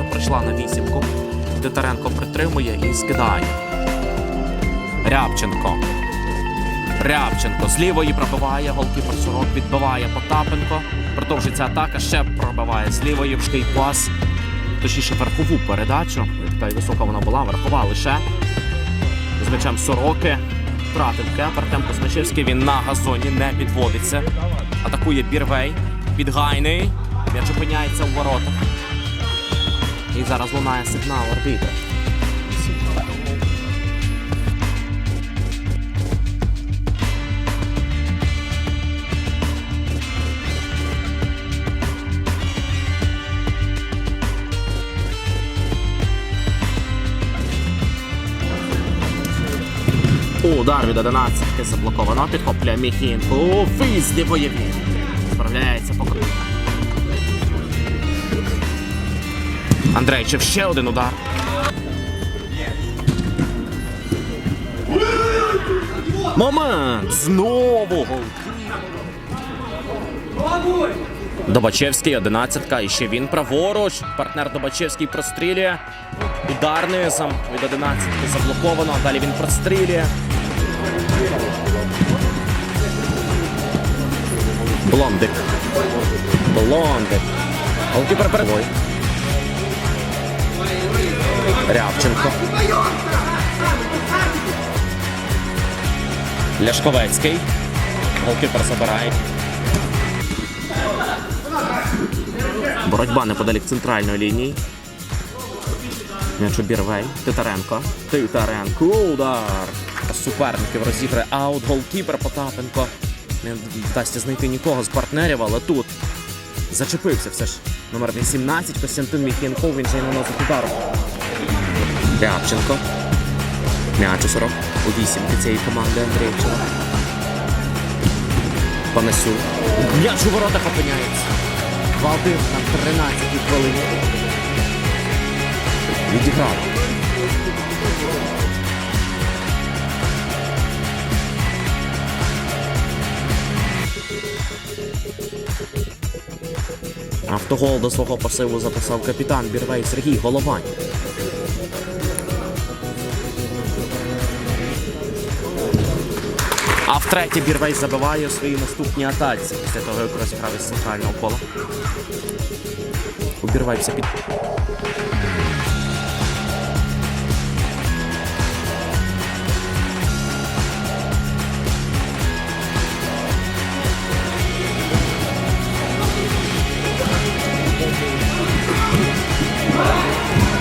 пішла на вісімку. Титаренко притримує і скидає. Рябченко. Рябченко з лівої пробиває, голкіпер Сорок відбиває Потапенко. Продовжується атака, ще пробиває з лівої вшкий пас. Точніше, верхову передачу. Така й висока вона була, верхова лише. З м'ячем Сороки. Втратив кеп. Артем Космачевський. Він на газоні не підводиться. Атакує Бірвей. Підгайний. М'яч опиняється у воротах. І зараз лунає сигнал арбітра. Удар від 11 заблоковано. Підхоплює Міхінко. У виїзді бойові. Справляється по Андрейчев ще один удар. Момент! Знову гол. Добачевський, одинадцятка. І ще він праворуч. Партнер Добачевський прострілює. Удар низом від одинадцятки заблоковано. Далі він прострілює. Блондик. Блондик. Голкіпер передвой. Рябченко. Ляшковецький. Голкіпер забирає. Боротьба неподалік центральної лінії. М'яч Бірвей. Титаренко. Титаренко. Удар. Суперників розіграє аут. Голкіпер Потапенко. Не вдасться знайти нікого з партнерів, але тут зачепився все ж. Номер 18 Костянтин Міхінков. Він же й наносить удар. Рябченко. М'яч у 40 у вісімки цієї команди Андрійчева. Панасюк. М'яч у воротах опиняється. 2-1 на 13 хвилині. Відіграв. Автогол до свого пасиву записав капітан Бірвей Сергій Головань. А втретє Бірвей забиває у своїй наступній атаці. Після того, як розіграв із центрального кола. У Бірвей все під.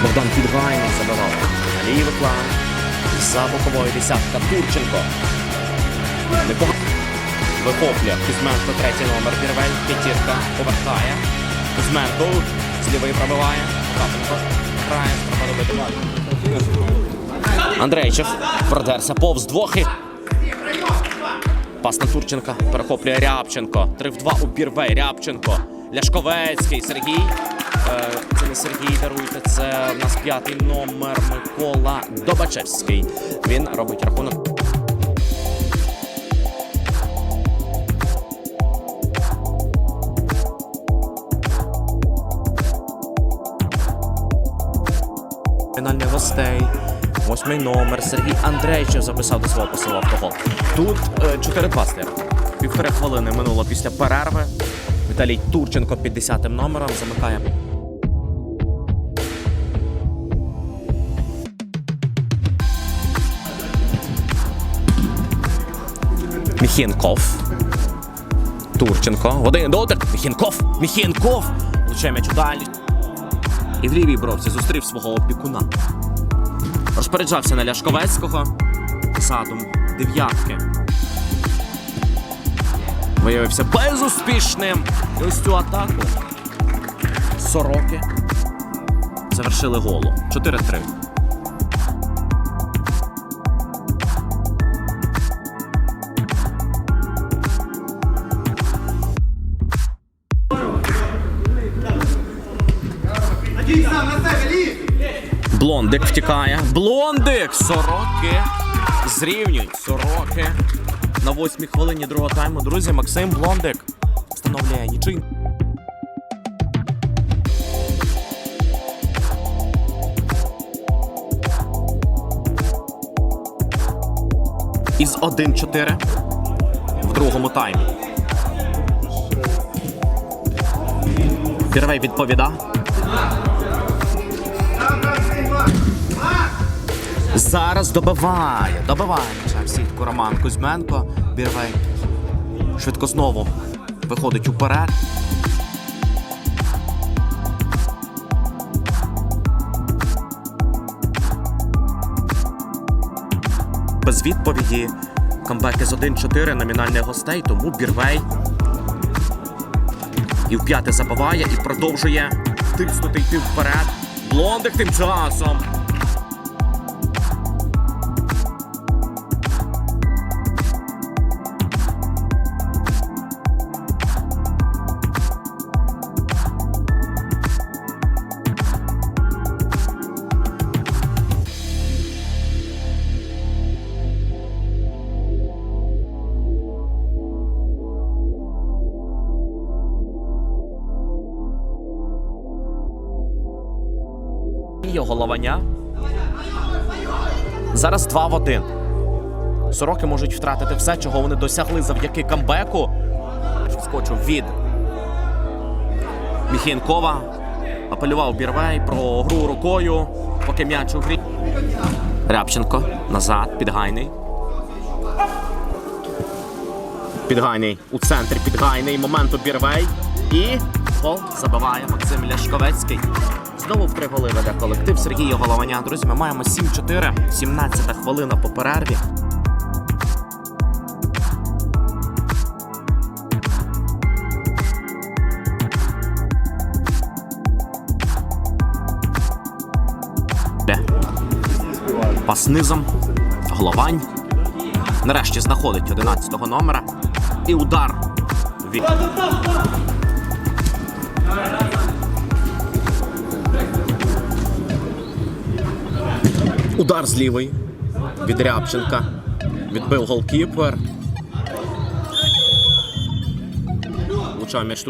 Богдан Підгайний забивав. Лівий план. За боковою десятка Турченко. Вихоплює Кузьменко, третій номер. Бірвель, п'ятірка, повертає. Кузьменко з пробиває. Потапенко грає, треба добити. Андрейчев продерся повз двох і... Пас на Турченка перехоплює Рябченко. 3 в 2 у Бірвей. Рябченко. Ляшковецький. Сергій. Е, Це не Сергій, даруйте. Це в нас п'ятий номер Микола Добачевський. Він робить рахунок. Фінальних гостей. Восьмий номер Сергій Андрейчев записав до свого посилу автогол. Тут е, 4-2 стир. Півтори хвилини минуло після перерви. Віталій Турченко під 10 номером замикає. Міхінков. Турченко. Один дотик. Міхінков. Міхінков. Влучає м'яч у. І в лівій бровці зустрів свого опікуна. Розпоряджався на Ляшковецького задум дев'ятки. Виявився безуспішним. І ось цю атаку сороки завершили голу. 4-3. Блондик втікає. Блондик! Сороки зрівнюють. Сороки. На восьмій хвилині другого тайму. Друзі, Максим Блондик встановляє нічин. Із 1-4 в другому таймі. Пірвей відповіда. Зараз добиває, добиває сітку Роман Кузьменко. Бірвей швидко знову виходить уперед. Без відповіді. Камбеки з 1-4 номінальних гостей, тому Бірвей і в п'яте забиває і продовжує тиснути йти вперед. Блондик тим часом. Його головання. Зараз 2 в 1. Сороки можуть втратити все, чого вони досягли завдяки камбеку. Скочив від Міхінкова. Апелював Бірвей про гру рукою, поки м'яч у грі. Рябченко назад, підгайний. Підгайний у центрі підгайний. Момент у Бірвей. І гол забиває Максим Ляшковецький. Знову в три голи веде колектив Сергія Голованя. Друзі, ми маємо 7-4, 17 хвилина по перерві. Пас. Головань. Нарешті знаходить 11-го номера. І удар. Від... Удар з лівий від Рябченка. Відбив голкіпер. Влучав м'яч тут.